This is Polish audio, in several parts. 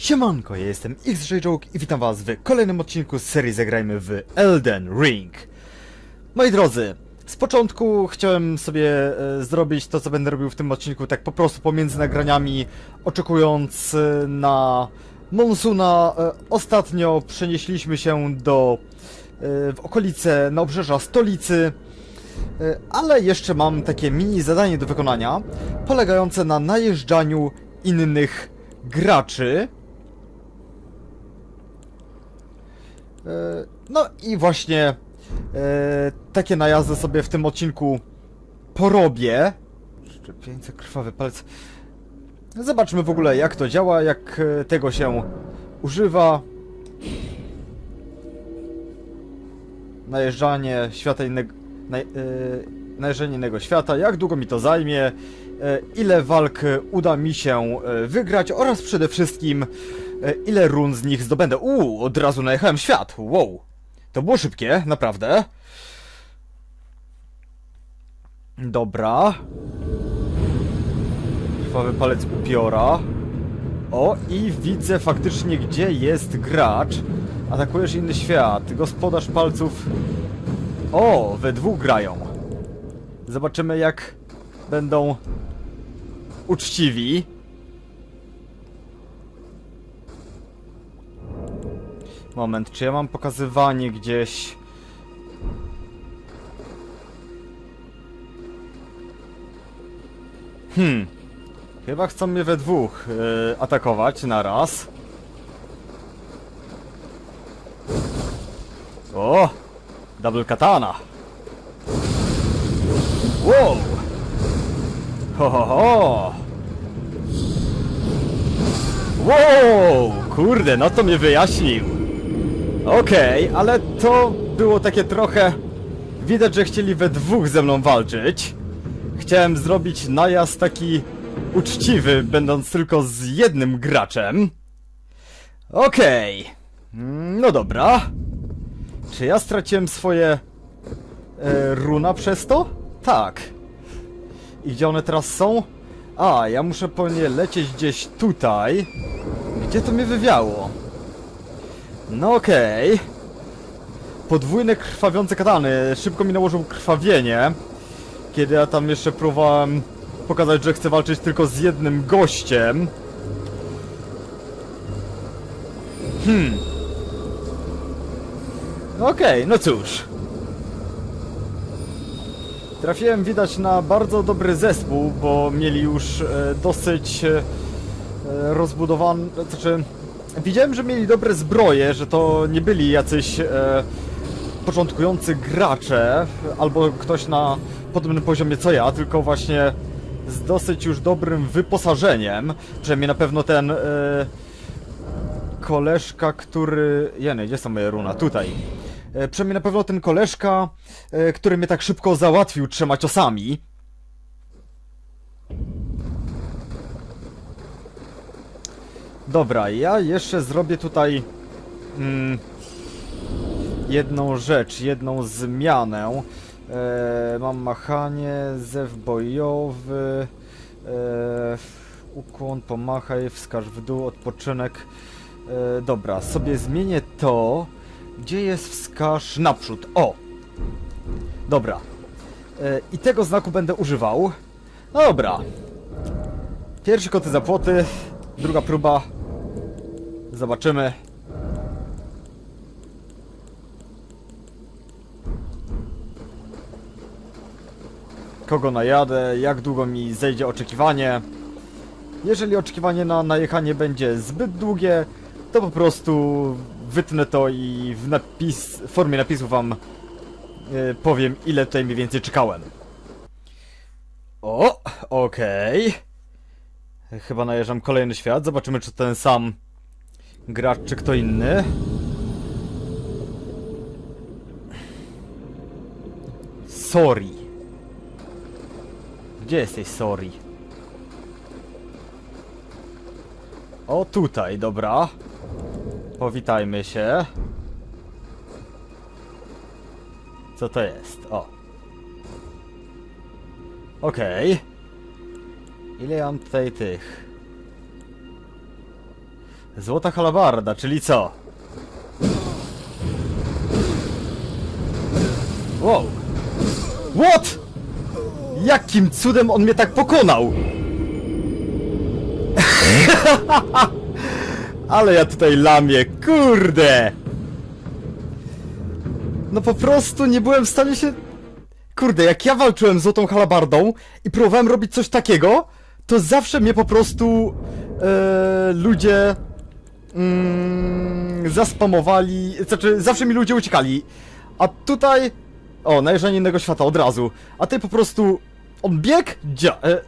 Siemanko, ja jestem XJJoke i witam was w kolejnym odcinku z serii Zagrajmy w Elden Ring. Moi drodzy, z początku chciałem sobie e, zrobić to, co będę robił w tym odcinku, tak po prostu pomiędzy nagraniami, oczekując e, na Monsuna. E, ostatnio przenieśliśmy się do e, w okolice naobrzeża stolicy, e, ale jeszcze mam takie mini zadanie do wykonania, polegające na najeżdżaniu innych graczy. E, No i właśnie e, takie najazdy sobie w tym odcinku porobię. Szczepieńce, krwawy palec. Zobaczmy w ogóle jak to działa, jak e, tego się używa. Najeżdżanie świata innego... E, najeżdżanie innego świata, jak długo mi to zajmie, e, ile walk e, uda mi się e, wygrać oraz przede wszystkim e, ile run z nich zdobędę. Uuu, od razu najechałem świat, wow. To było szybkie, naprawdę. Dobra. Krwawy palec upiora. O, i widzę faktycznie, gdzie jest gracz. Atakujesz inny świat. Gospodarz palców. O, we dwóch grają. Zobaczymy, jak będą uczciwi. Moment, czy ja mam pokazywanie gdzieś? Hmm. Chyba chcą mnie we dwóch yy, atakować na raz. O! Double katana! Wow! Ho, ho, ho! Wow! Kurde, no to mnie wyjaśnił. Okej, ale to było takie trochę... Widać, że chcieli we dwóch ze mną walczyć. Chciałem zrobić najazd taki uczciwy, będąc tylko z jednym graczem. Okej. Mm, No dobra. Czy ja straciłem swoje e, runa przez to? Tak. I gdzie one teraz są? A, ja muszę po nie lecieć gdzieś tutaj. Gdzie to mnie wywiało? No okej. Podwójne krwawiące katany. Szybko mi nałożył krwawienie. Kiedy ja tam jeszcze próbowałem pokazać, że chcę walczyć tylko z jednym gościem. Hmm. Okej, no cóż. Trafiłem widać na bardzo dobry zespół, bo mieli już e, dosyć e, rozbudowany, znaczy widziałem, że mieli dobre zbroje, że to nie byli jacyś e, początkujący gracze albo ktoś na podobnym poziomie co ja, tylko właśnie z dosyć już dobrym wyposażeniem, przynajmniej na pewno ten e, koleżka, który... Jeny, gdzie są moje runa? Tutaj. E, przynajmniej na pewno ten koleżka, e, który mnie tak szybko załatwił trzema ciosami. Dobra, ja jeszcze zrobię tutaj mm, jedną rzecz, jedną zmianę. E, mam machanie, zew bojowy, e, ukłon, pomachaj, wskaż w dół, odpoczynek. E, dobra, sobie zmienię to. Gdzie jest wskaż naprzód? O! Dobra. E, I tego znaku będę używał. No dobra. Pierwszy koty za płoty, druga próba. Zobaczymy. Kogo najadę, jak długo mi zejdzie oczekiwanie. Jeżeli oczekiwanie na najechanie będzie zbyt długie, to po prostu wytnę to i w napis, w formie napisu wam e, powiem, ile tutaj mniej więcej czekałem. O, okej. Chyba najeżdżam kolejny świat. Zobaczymy, czy ten sam gracz, czy kto inny. Sorry. Gdzie jesteś, sorry? O, tutaj, dobra. Powitajmy się. Co to jest? O. Okej. Ile ja mam tutaj tych? Złota halabarda, czyli co? Wow. What? Jakim cudem on mnie tak pokonał? Ale ja tutaj lamię, kurde! No po prostu nie byłem w stanie się... Kurde, jak ja walczyłem z złotą halabardą i próbowałem robić coś takiego, to zawsze mnie po prostu e, ludzie mm, zaspamowali, znaczy zawsze mi ludzie uciekali. A tutaj... O, najeżdżanie innego świata od razu. A ty po prostu... On bieg, dzia... E, e,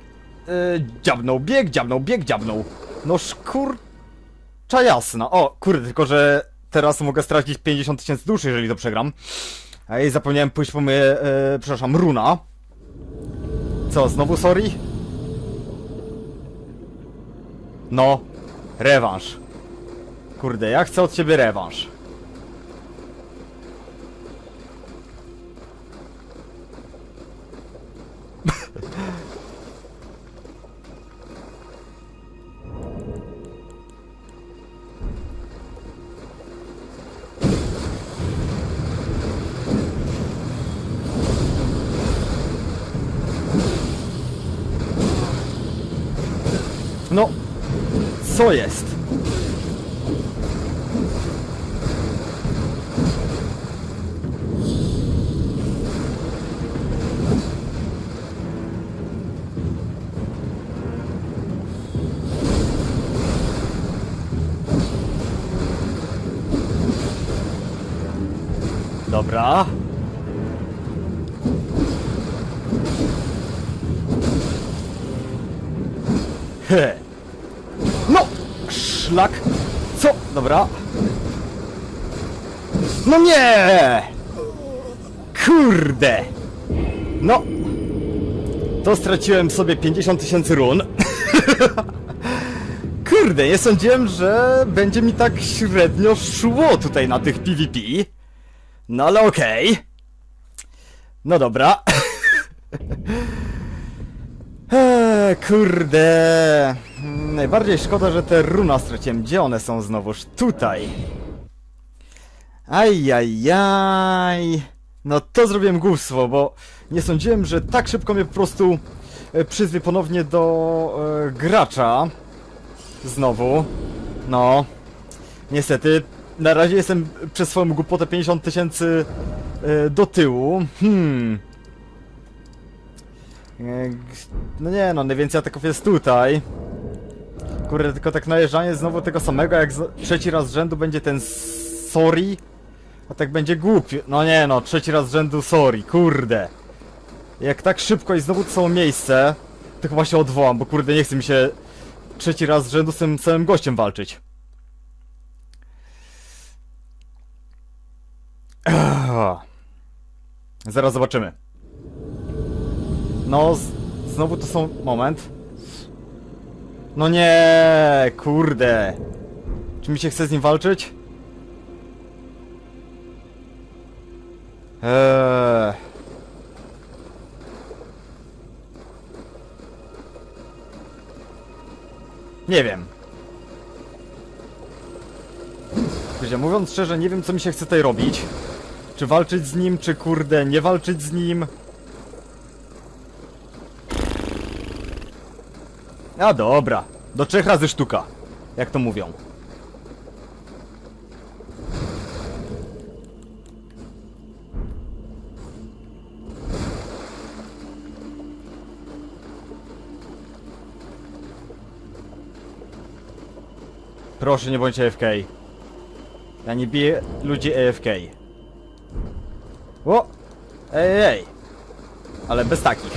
dziabnął, bieg, dziabnął, bieg, dziabnął. No szkur... Cza jasna. O, kurde, tylko że teraz mogę stracić 50 tysięcy duszy, jeżeli to przegram. I zapomniałem pójść po moje, e, przepraszam, runa. Co, znowu sorry? No, rewanż. Kurde, ja chcę od ciebie rewanż. No, co jest? Dobra. He. No! Szlak! Co? Dobra. No nie! Kurde! No! To straciłem sobie 50 tysięcy run. Kurde, nie sądziłem, że będzie mi tak średnio szło tutaj na tych PvP. No ale okej. No dobra. Eee, kurde. Najbardziej szkoda, że te runa straciłem. Gdzie one są znowuż? Tutaj. Ajajaj. No to zrobiłem głupstwo, bo nie sądziłem, że tak szybko mnie po prostu e, przyzwie ponownie do e, gracza. Znowu. No. Niestety, na razie jestem przez swoją głupotę 50 tysięcy e, do tyłu. Hmm. E, No nie no, najwięcej ataków jest tutaj. Kurde, tylko tak najeżdżanie znowu tego samego, jak trzeci raz z rzędu będzie ten sorry. A tak będzie głupio. No nie no, trzeci raz z rzędu sorry, kurde. Jak tak szybko i znowu to samo miejsce, to chyba się odwołam, bo kurde nie chce mi się trzeci raz z rzędu z tym samym gościem walczyć. Zaraz zobaczymy. No, znowu to są... Moment. No nie, kurde. Czy mi się chce z nim walczyć? Eee. Nie wiem. Mówiąc szczerze, nie wiem co mi się chce tutaj robić. Czy walczyć z nim, czy kurde, nie walczyć z nim. A dobra, do trzech razy sztuka, jak to mówią. Proszę nie bądź AFK. Ja nie biję ludzi AFK. Ej, ej. Ale bez takich.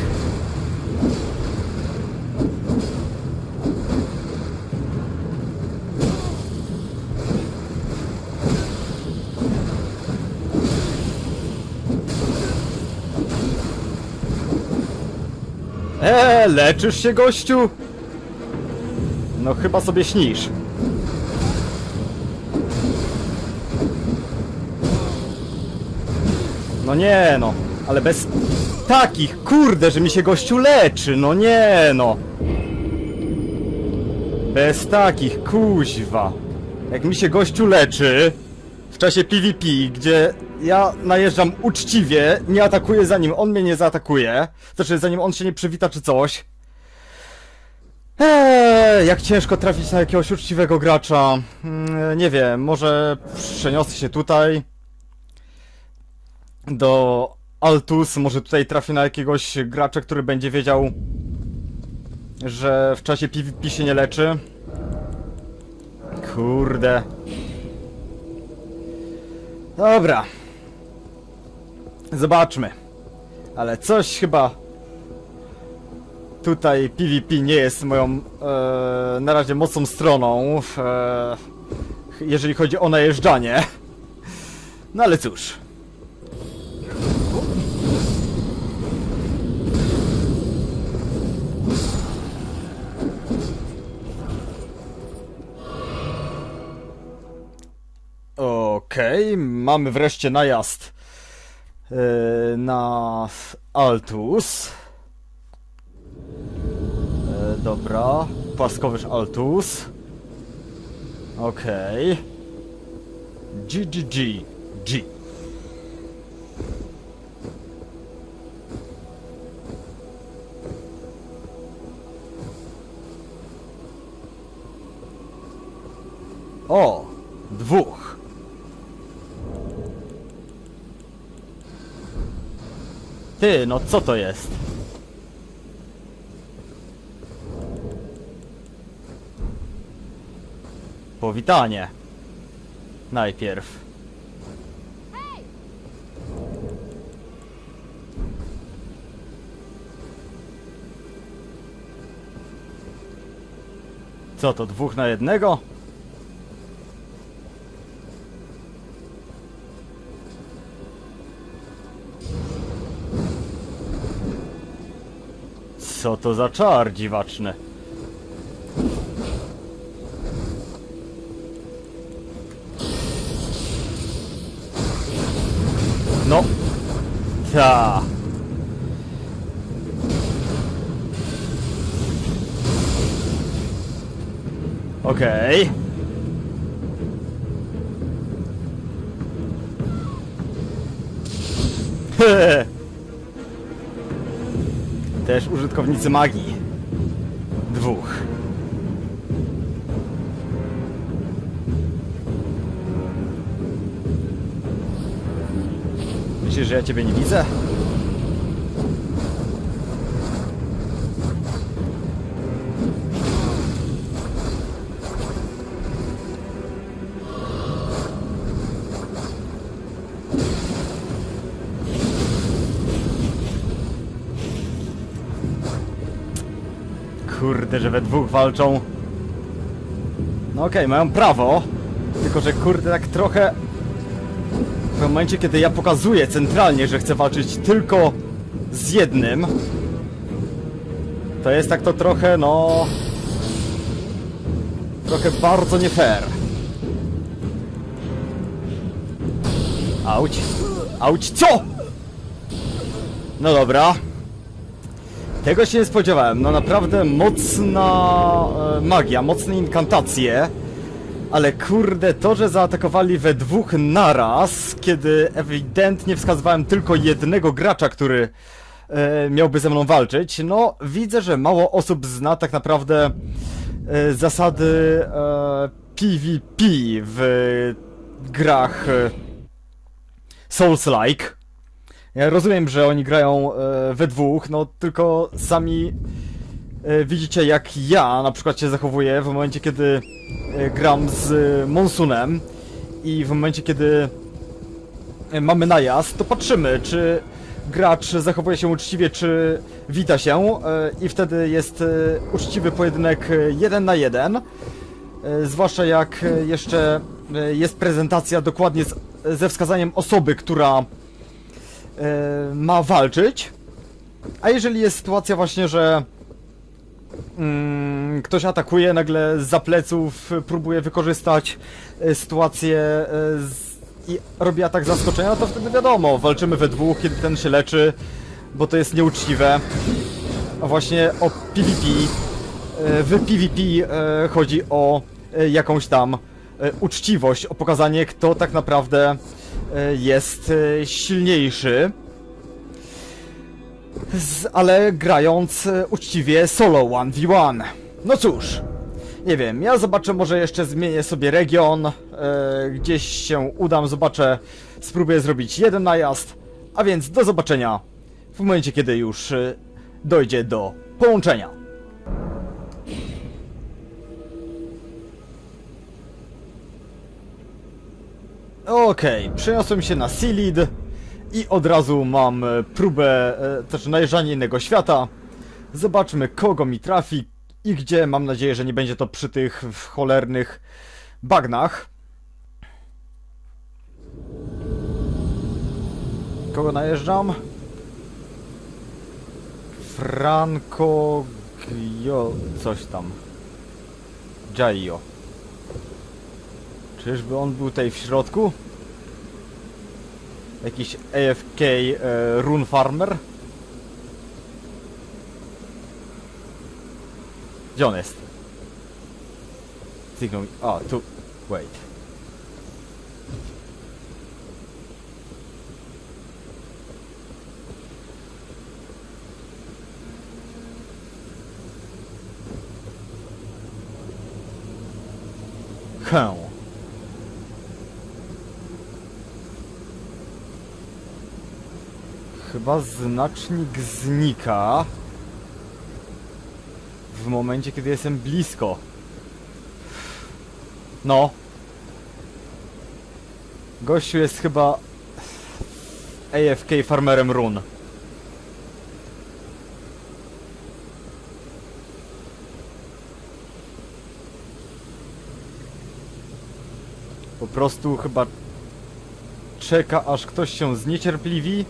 Eee, leczysz się, gościu? No chyba sobie śnisz. No nie no, ale bez takich, kurde, że mi się gościu leczy, no nie no. Bez takich, kuźwa. jak mi się gościu leczy w czasie PvP, gdzie ja najeżdżam uczciwie, nie atakuję zanim on mnie nie zaatakuje, znaczy zanim on się nie przywita czy coś. Eee, jak ciężko trafić na jakiegoś uczciwego gracza. Mm, nie wiem, może przeniosę się tutaj do Altus, może tutaj trafię na jakiegoś gracza, który będzie wiedział, że w czasie PvP się nie leczy. Kurde. Dobra. Zobaczmy. Ale coś chyba tutaj PvP nie jest moją e, na razie mocną stroną, e, jeżeli chodzi o najeżdżanie. No ale cóż. Mamy wreszcie najazd e, na Altus. E, dobra, płaskowyż Altus. Okej. GGG. G. O! Dwóch. Ty, no co to jest? Powitanie. Najpierw. Co to, dwóch na jednego? Co to za czar dziwaczny? No. Ta. Okej. Okay. Też użytkownicy magii. Dwóch. Myślisz, że ja ciebie nie widzę? Kurde, że we dwóch walczą. No okej, mają prawo. Tylko, że kurde, tak trochę... W momencie, kiedy ja pokazuję centralnie, że chcę walczyć tylko z jednym, to jest tak to trochę, no... Trochę bardzo nie fair. Auć. Auć, co? No dobra. Tego się nie spodziewałem. No naprawdę mocna e, magia, mocne inkantacje. Ale kurde, to, że zaatakowali we dwóch naraz, kiedy ewidentnie wskazywałem tylko jednego gracza, który e, miałby ze mną walczyć, no widzę, że mało osób zna tak naprawdę e, zasady e, PvP w grach e, Souls-like. Ja rozumiem, że oni grają e, we dwóch, no tylko sami e, widzicie jak ja na przykład się zachowuję w momencie kiedy e, gram z Monsunem i w momencie kiedy mamy najazd, to patrzymy czy gracz zachowuje się uczciwie, czy wita się i wtedy jest uczciwy pojedynek jeden na jeden. Zwłaszcza jak jeszcze jest prezentacja dokładnie z, ze wskazaniem osoby, która ma walczyć. A jeżeli jest sytuacja właśnie, że mm, ktoś atakuje, nagle za pleców próbuje wykorzystać e, sytuację e, z, i robi atak zaskoczenia, no to wtedy wiadomo, walczymy we dwóch, kiedy ten się leczy, bo to jest nieuczciwe. A właśnie o PvP. e, W PvP e, chodzi o e, jakąś tam e, uczciwość, o pokazanie, kto tak naprawdę e, jest e, silniejszy. Ale grając e, uczciwie solo 1v1. No cóż, nie wiem, ja zobaczę, może jeszcze zmienię sobie region, e, gdzieś się udam, zobaczę, spróbuję zrobić jeden najazd, a więc do zobaczenia w momencie, kiedy już e, dojdzie do połączenia. Okej, przeniosłem się na Sealid i od razu mam e, próbę, e, najeżdżanie innego świata. Zobaczmy kogo mi trafi i gdzie. Mam nadzieję, że nie będzie to przy tych cholernych bagnach. Kogo najeżdżam? Franco... Gio... coś tam. Jaio. Czyżby on był tutaj w środku? Jakiś AFK e, Rune Farmer? Gdzie on jest? Zniknął mi. A, tu. Wait. Hę. Chyba znacznik znika w momencie, kiedy jestem blisko. No. Gościu jest chyba AFK farmerem run. Po prostu chyba czeka aż ktoś się zniecierpliwi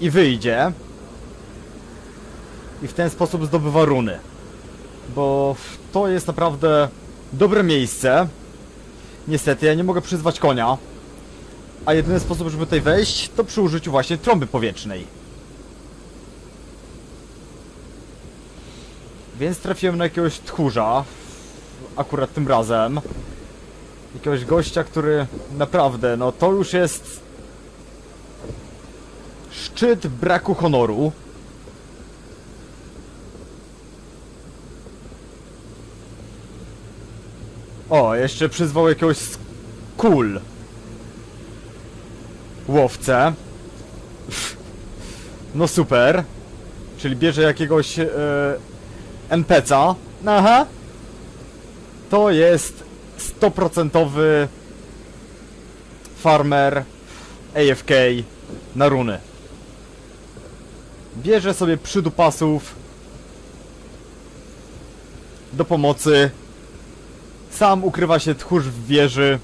i wyjdzie i w ten sposób zdobywa runy. Bo to jest naprawdę dobre miejsce. Niestety ja nie mogę przyzwać konia. A jedyny sposób, żeby tutaj wejść, to przy użyciu właśnie trąby powietrznej. Więc trafiłem na jakiegoś tchórza. Akurat tym razem. Jakiegoś gościa, który naprawdę, no to już jest szczyt braku honoru. O, jeszcze przyzwał jakiegoś kul. Łowcę. No super. Czyli bierze jakiegoś e, NPC'a. Aha. To jest 100% farmer AFK na runy. Bierze sobie przydupasów do pomocy. Sam ukrywa się tchórz w wieży.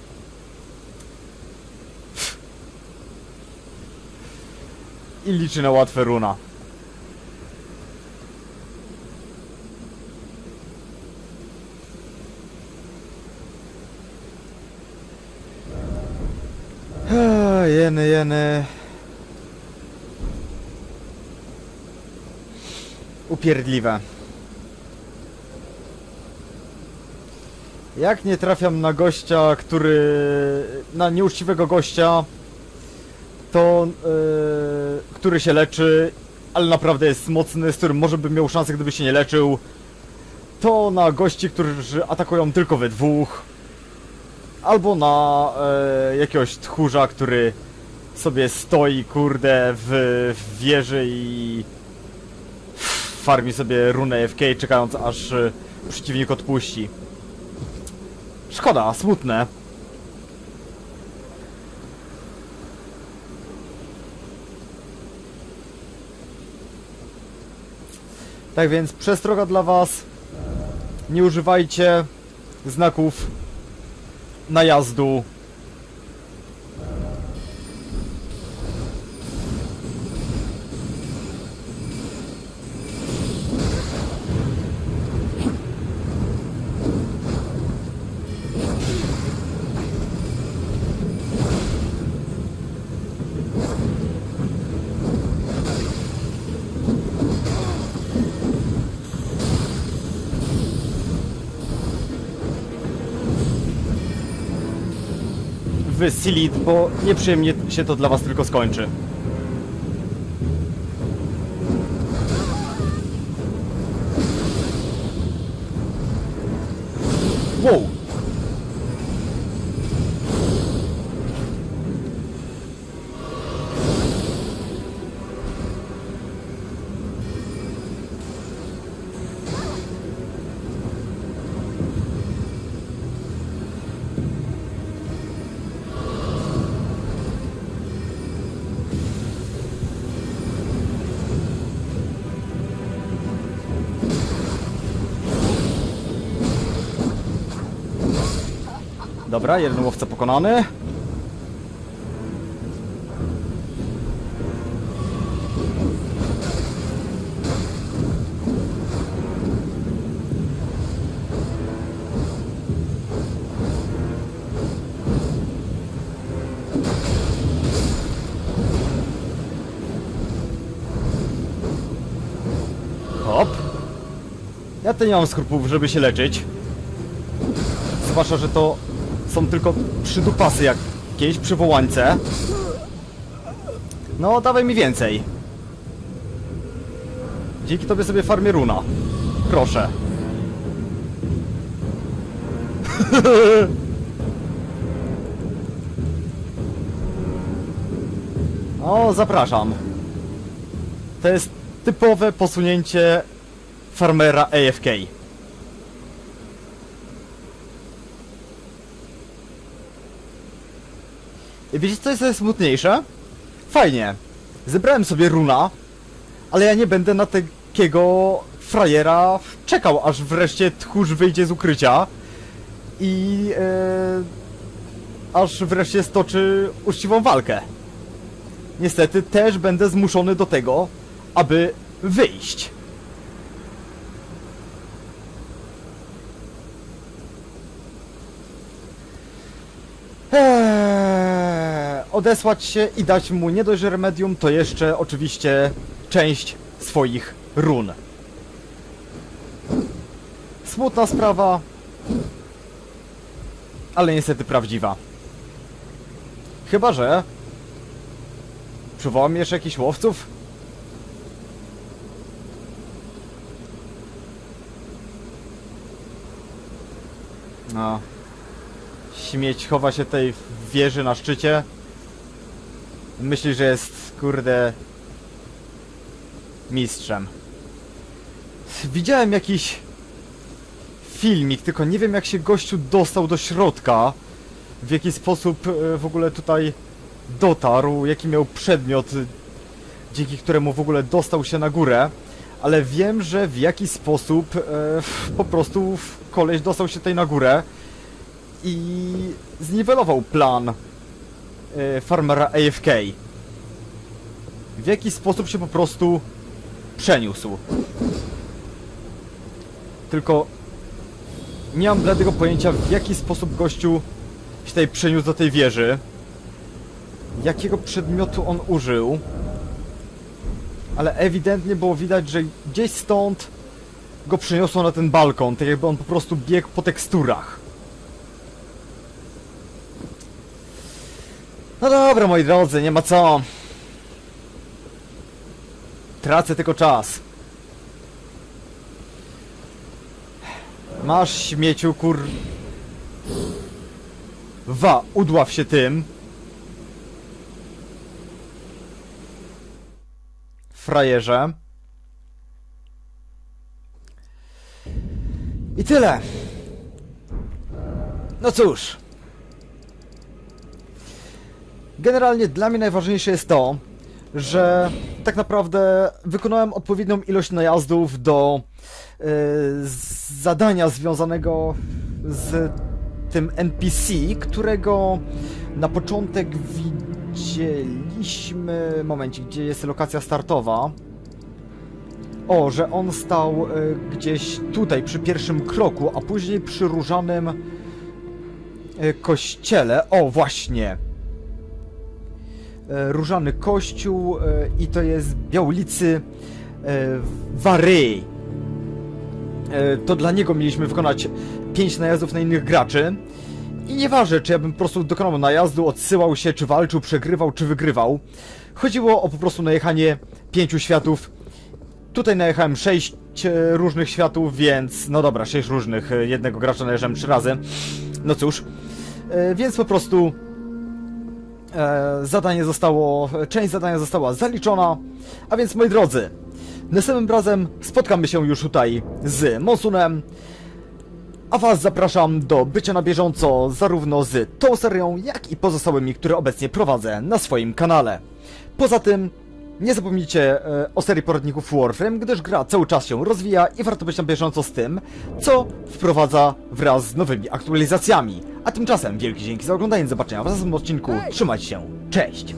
I liczy na łatwe runa. Jeny, jeny. Upierdliwe. Jak nie trafiam na gościa, który... na nieuczciwego gościa, to... Yy, który się leczy, ale naprawdę jest mocny, z którym może bym miał szansę, gdyby się nie leczył, to na gości, którzy atakują tylko we dwóch, albo na e, jakiegoś tchórza, który sobie stoi, kurde, w, w wieży i farmi sobie runę FK, czekając aż e, przeciwnik odpuści. Szkoda, smutne. Tak więc przestroga dla was. Nie używajcie znaków najazdu. W Silit, bo nieprzyjemnie się to dla was tylko skończy. Wow! Dobra, jeden łowca pokonany. Hop. Ja to nie mam skrupułów, żeby się leczyć. Zwłaszcza, że to są tylko przydupasy jakieś, przywołańce. No, dawaj mi więcej. Dzięki tobie sobie farmię runa. Proszę. O, zapraszam. To jest typowe posunięcie farmera AFK. Wiecie co jest najsmutniejsze? Fajnie. Zebrałem sobie runa, ale ja nie będę na takiego frajera czekał, aż wreszcie tchórz wyjdzie z ukrycia i e, aż wreszcie stoczy uczciwą walkę. Niestety też będę zmuszony do tego, aby wyjść. Odesłać się i dać mu nie dość remedium, to jeszcze oczywiście część swoich run. Smutna sprawa, ale niestety prawdziwa. Chyba, że przywołam jeszcze jakichś łowców? No. Śmieć chowa się tej wieży na szczycie. Myśli, że jest, kurde, mistrzem. Widziałem jakiś filmik, tylko nie wiem jak się gościu dostał do środka. W jaki sposób e, w ogóle tutaj dotarł, jaki miał przedmiot, dzięki któremu w ogóle dostał się na górę. Ale wiem, że w jaki sposób e, po prostu koleś dostał się tutaj na górę i zniwelował plan farmera AFK. W jaki sposób się po prostu przeniósł. Tylko nie mam bladego pojęcia w jaki sposób gościu się tutaj przeniósł do tej wieży. Jakiego przedmiotu on użył. Ale ewidentnie było widać, że gdzieś stąd go przeniosło na ten balkon, tak jakby on po prostu biegł po teksturach. No dobra, moi drodzy, nie ma co. Tracę tylko czas. Masz śmieciu, kur... Wa, udław się tym. Frajerze. I tyle. No cóż. Generalnie dla mnie najważniejsze jest to, że tak naprawdę wykonałem odpowiednią ilość najazdów do e, zadania związanego z tym NPC, którego na początek widzieliśmy... Momencik, gdzie jest lokacja startowa? O, że on stał e, gdzieś tutaj przy pierwszym kroku, a później przy różanym e, kościele. O, właśnie! E, Różany Kościół e, i to jest Biaulicy e, Wary. To dla niego mieliśmy wykonać 5 najazdów na innych graczy I nieważne, czy ja bym po prostu dokonał najazdu, odsyłał się, czy walczył, przegrywał, czy wygrywał. Chodziło o po prostu najechanie pięciu światów. Tutaj najechałem sześć różnych światów, więc no dobra, sześć różnych. Jednego gracza najeżdżałem trzy razy. No cóż, więc po prostu zadanie zostało, część zadania została zaliczona. A więc moi drodzy, następnym razem spotkamy się już tutaj z Monsunem. A Was zapraszam do bycia na bieżąco zarówno z tą serią, jak i pozostałymi, które obecnie prowadzę na swoim kanale. Poza tym, nie zapomnijcie e, o serii poradników Warframe, gdyż gra cały czas się rozwija i warto być na bieżąco z tym, co wprowadza wraz z nowymi aktualizacjami. A tymczasem wielkie dzięki za oglądanie, do zobaczenia w następnym odcinku, trzymajcie się, cześć!